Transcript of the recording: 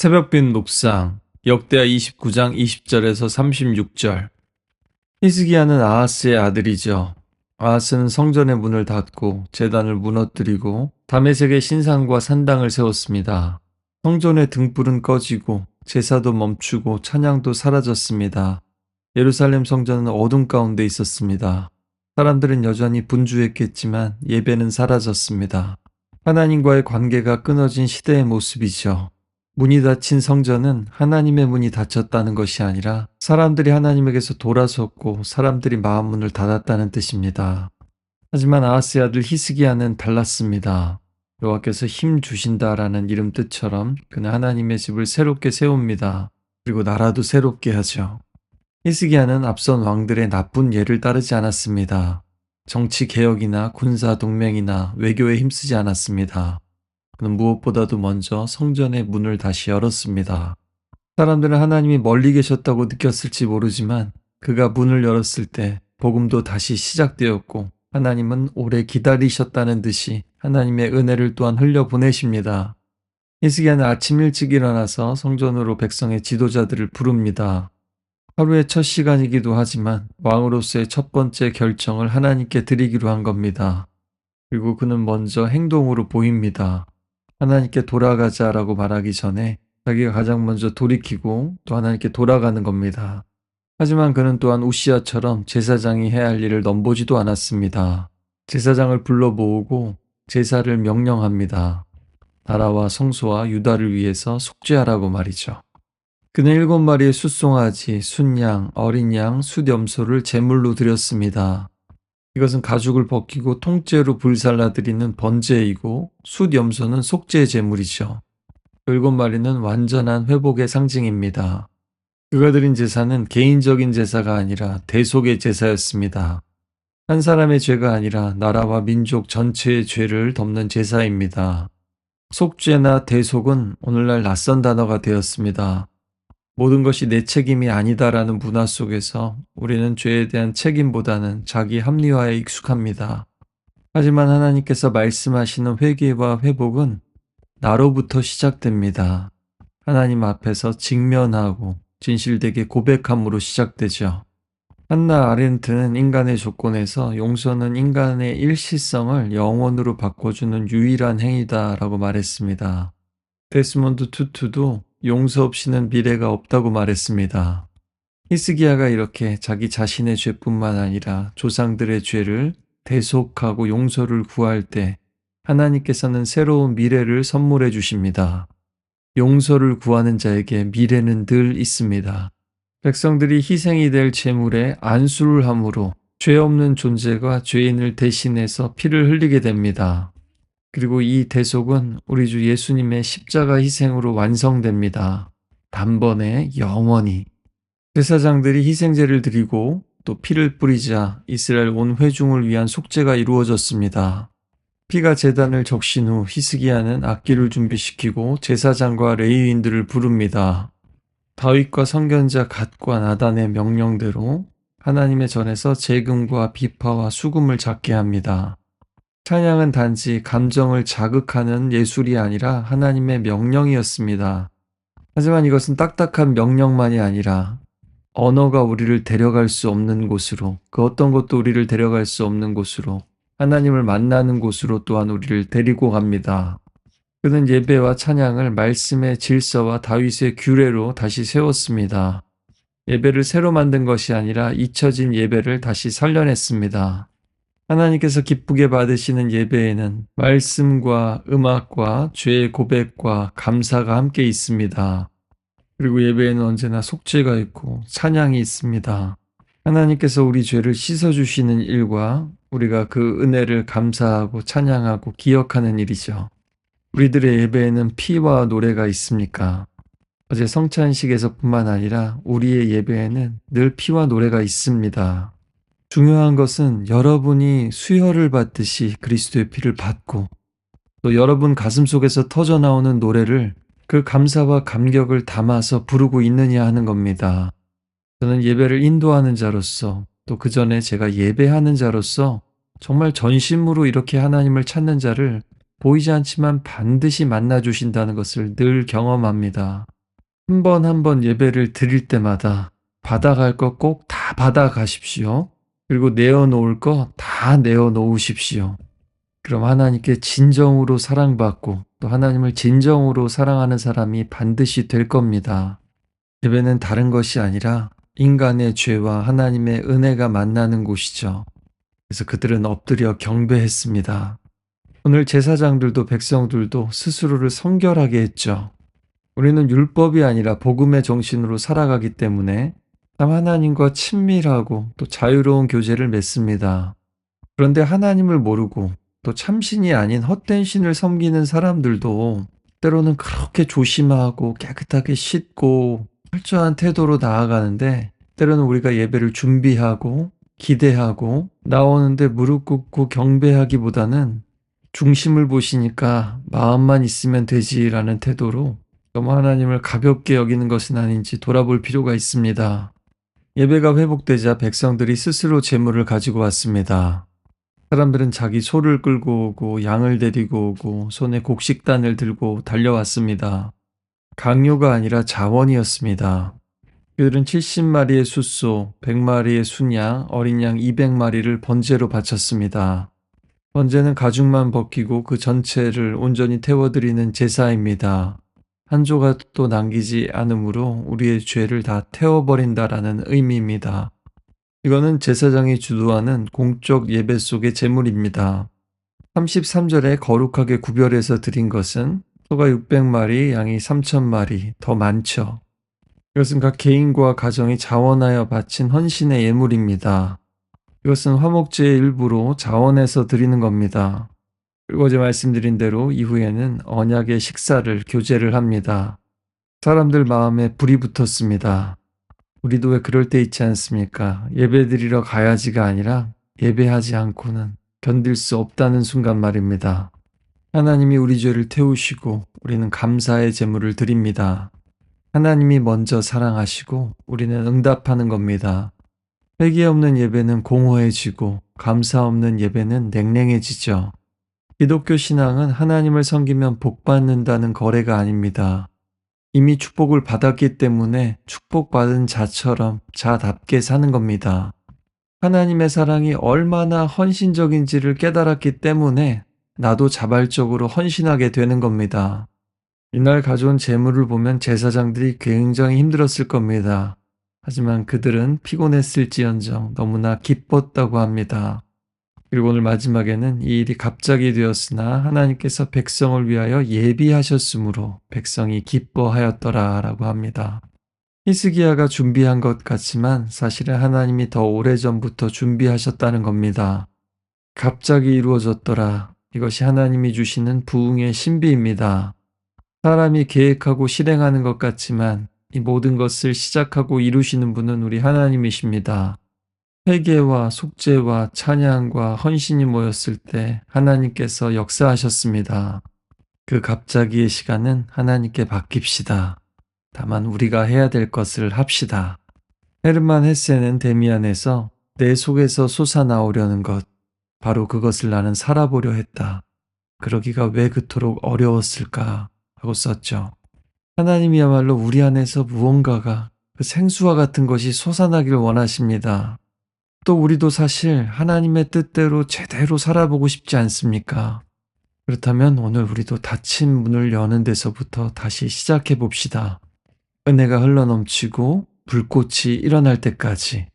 새벽빛 묵상 역대하 29장 20절에서 36절 히스기야는 아하스의 아들이죠. 아하스는 성전의 문을 닫고 재단을 무너뜨리고 다메섹의 신상과 산당을 세웠습니다. 성전의 등불은 꺼지고 제사도 멈추고 찬양도 사라졌습니다. 예루살렘 성전은 어둠 가운데 있었습니다. 사람들은 여전히 분주했겠지만 예배는 사라졌습니다. 하나님과의 관계가 끊어진 시대의 모습이죠. 문이 닫힌 성전은 하나님의 문이 닫혔다는 것이 아니라 사람들이 하나님에게서 돌아섰고 사람들이 마음 문을 닫았다는 뜻입니다. 하지만 아하스의 아들 히스기야는 달랐습니다. 여호와께서 힘 주신다라는 이름 뜻처럼 그는 하나님의 집을 새롭게 세웁니다. 그리고 나라도 새롭게 하죠. 히스기야는 앞선 왕들의 나쁜 예를 따르지 않았습니다. 정치 개혁이나 군사 동맹이나 외교에 힘쓰지 않았습니다. 그는 무엇보다도 먼저 성전의 문을 다시 열었습니다. 사람들은 하나님이 멀리 계셨다고 느꼈을지 모르지만 그가 문을 열었을 때 복음도 다시 시작되었고 하나님은 오래 기다리셨다는 듯이 하나님의 은혜를 또한 흘려 보내십니다. 히스기야는 아침 일찍 일어나서 성전으로 백성의 지도자들을 부릅니다. 하루의 첫 시간이기도 하지만 왕으로서의 첫 번째 결정을 하나님께 드리기로 한 겁니다. 그리고 그는 먼저 행동으로 보입니다. 하나님께 돌아가자라고 말하기 전에 자기가 가장 먼저 돌이키고 또 하나님께 돌아가는 겁니다. 하지만 그는 또한 우시아처럼 제사장이 해야 할 일을 넘보지도 않았습니다. 제사장을 불러 모으고 제사를 명령합니다. 나라와 성소와 유다를 위해서 속죄하라고 말이죠. 그는 일곱 마리의 숫송아지, 순양, 어린 양, 숫염소를 제물로 드렸습니다. 이것은 가죽을 벗기고 통째로 불살라드리는 번제이고 숫염소는 속죄 제물이죠. 일곱 마리는 완전한 회복의 상징입니다. 그가 드린 제사는 개인적인 제사가 아니라 대속의 제사였습니다. 한 사람의 죄가 아니라 나라와 민족 전체의 죄를 덮는 제사입니다. 속죄나 대속은 오늘날 낯선 단어가 되었습니다. 모든 것이 내 책임이 아니다라는 문화 속에서 우리는 죄에 대한 책임보다는 자기 합리화에 익숙합니다. 하지만 하나님께서 말씀하시는 회개와 회복은 나로부터 시작됩니다. 하나님 앞에서 직면하고 진실되게 고백함으로 시작되죠. 한나 아렌트는 인간의 조건에서 용서는 인간의 일시성을 영원으로 바꿔주는 유일한 행위다라고 말했습니다. 데스몬드 투투도 용서 없이는 미래가 없다고 말했습니다. 히스기야가 이렇게 자기 자신의 죄뿐만 아니라 조상들의 죄를 대속하고 용서를 구할 때 하나님께서는 새로운 미래를 선물해 주십니다. 용서를 구하는 자에게 미래는 늘 있습니다. 백성들이 희생이 될 제물에 안수를 함으로 죄 없는 존재가 죄인을 대신해서 피를 흘리게 됩니다. 그리고 이 대속은 우리 주 예수님의 십자가 희생으로 완성됩니다. 단번에 영원히. 제사장들이 희생제를 드리고 또 피를 뿌리자 이스라엘 온 회중을 위한 속죄가 이루어졌습니다. 피가 재단을 적신 후 히스기야는 악기를 준비시키고 제사장과 레위인들을 부릅니다. 다윗과 선견자 갓과 나단의 명령대로 하나님의 전에서 재금과 비파와 수금을 잡게 합니다. 찬양은 단지 감정을 자극하는 예술이 아니라 하나님의 명령이었습니다. 하지만 이것은 딱딱한 명령만이 아니라 언어가 우리를 데려갈 수 없는 곳으로 그 어떤 것도 우리를 데려갈 수 없는 곳으로 하나님을 만나는 곳으로 또한 우리를 데리고 갑니다. 그는 예배와 찬양을 말씀의 질서와 다윗의 규례로 다시 세웠습니다. 예배를 새로 만든 것이 아니라 잊혀진 예배를 다시 살려냈습니다. 하나님께서 기쁘게 받으시는 예배에는 말씀과 음악과 죄의 고백과 감사가 함께 있습니다. 그리고 예배에는 언제나 속죄가 있고 찬양이 있습니다. 하나님께서 우리 죄를 씻어주시는 일과 우리가 그 은혜를 감사하고 찬양하고 기억하는 일이죠. 우리들의 예배에는 피와 노래가 있습니까? 어제 성찬식에서뿐만 아니라 우리의 예배에는 늘 피와 노래가 있습니다. 중요한 것은 여러분이 수혈을 받듯이 그리스도의 피를 받고 또 여러분 가슴 속에서 터져 나오는 노래를 그 감사와 감격을 담아서 부르고 있느냐 하는 겁니다. 저는 예배를 인도하는 자로서 또 그 전에 제가 예배하는 자로서 정말 전심으로 이렇게 하나님을 찾는 자를 보이지 않지만 반드시 만나 주신다는 것을 늘 경험합니다. 한 번 한 번 예배를 드릴 때마다 받아갈 것 꼭 다 받아가십시오. 그리고 내어놓을 거 다 내어놓으십시오. 그럼 하나님께 진정으로 사랑받고 또 하나님을 진정으로 사랑하는 사람이 반드시 될 겁니다. 예배는 다른 것이 아니라 인간의 죄와 하나님의 은혜가 만나는 곳이죠. 그래서 그들은 엎드려 경배했습니다. 오늘 제사장들도 백성들도 스스로를 성결하게 했죠. 우리는 율법이 아니라 복음의 정신으로 살아가기 때문에 참 하나님과 친밀하고 또 자유로운 교제를 맺습니다. 그런데 하나님을 모르고 또 참신이 아닌 헛된 신을 섬기는 사람들도 때로는 그렇게 조심하고 깨끗하게 씻고 철저한 태도로 나아가는데 때로는 우리가 예배를 준비하고 기대하고 나오는데 무릎 꿇고 경배하기보다는 중심을 보시니까 마음만 있으면 되지라는 태도로 너무 하나님을 가볍게 여기는 것은 아닌지 돌아볼 필요가 있습니다. 예배가 회복되자 백성들이 스스로 재물을 가지고 왔습니다. 사람들은 자기 소를 끌고 오고 양을 데리고 오고 손에 곡식단을 들고 달려왔습니다. 강요가 아니라 자원이었습니다. 그들은 70마리의 숫소, 100마리의 순양, 어린 양 200마리를 번제로 바쳤습니다. 번제는 가죽만 벗기고 그 전체를 온전히 태워드리는 제사입니다. 한 조각도 남기지 않으므로 우리의 죄를 다 태워버린다라는 의미입니다. 이거는 제사장이 주도하는 공적 예배 속의 제물입니다. 33절에 거룩하게 구별해서 드린 것은 소가 600마리, 양이 3000마리, 더 많죠. 이것은 각 개인과 가정이 자원하여 바친 헌신의 예물입니다. 이것은 화목제의 일부로 자원해서 드리는 겁니다. 그리고 어제 말씀드린 대로 이후에는 언약의 식사를 교제를 합니다. 사람들 마음에 불이 붙었습니다. 우리도 왜 그럴 때 있지 않습니까? 예배 드리러 가야지가 아니라 예배하지 않고는 견딜 수 없다는 순간 말입니다. 하나님이 우리 죄를 태우시고 우리는 감사의 제물을 드립니다. 하나님이 먼저 사랑하시고 우리는 응답하는 겁니다. 회개 없는 예배는 공허해지고 감사 없는 예배는 냉랭해지죠. 기독교 신앙은 하나님을 섬기면 복 받는다는 거래가 아닙니다. 이미 축복을 받았기 때문에 축복받은 자처럼 자답게 사는 겁니다. 하나님의 사랑이 얼마나 헌신적인지를 깨달았기 때문에 나도 자발적으로 헌신하게 되는 겁니다. 이날 가져온 재물을 보면 제사장들이 굉장히 힘들었을 겁니다. 하지만 그들은 피곤했을지언정 너무나 기뻤다고 합니다. 그리고 오늘 마지막에는 이 일이 갑자기 되었으나 하나님께서 백성을 위하여 예비하셨으므로 백성이 기뻐하였더라 라고 합니다. 히스기야가 준비한 것 같지만 사실은 하나님이 더 오래전부터 준비하셨다는 겁니다. 갑자기 이루어졌더라. 이것이 하나님이 주시는 부흥의 신비입니다. 사람이 계획하고 실행하는 것 같지만 이 모든 것을 시작하고 이루시는 분은 우리 하나님이십니다. 회개와 속죄와 찬양과 헌신이 모였을 때 하나님께서 역사하셨습니다. 그 갑자기의 시간은 하나님께 맡깁시다. 다만 우리가 해야 될 것을 합시다. 헤르만 헤세는 데미안에서 내 속에서 솟아나오려는 것, 바로 그것을 나는 살아보려 했다. 그러기가 왜 그토록 어려웠을까 하고 썼죠. 하나님이야말로 우리 안에서 무언가가 그 생수와 같은 것이 솟아나길 원하십니다. 또 우리도 사실 하나님의 뜻대로 제대로 살아보고 싶지 않습니까? 그렇다면 오늘 우리도 닫힌 문을 여는 데서부터 다시 시작해 봅시다. 은혜가 흘러넘치고 불꽃이 일어날 때까지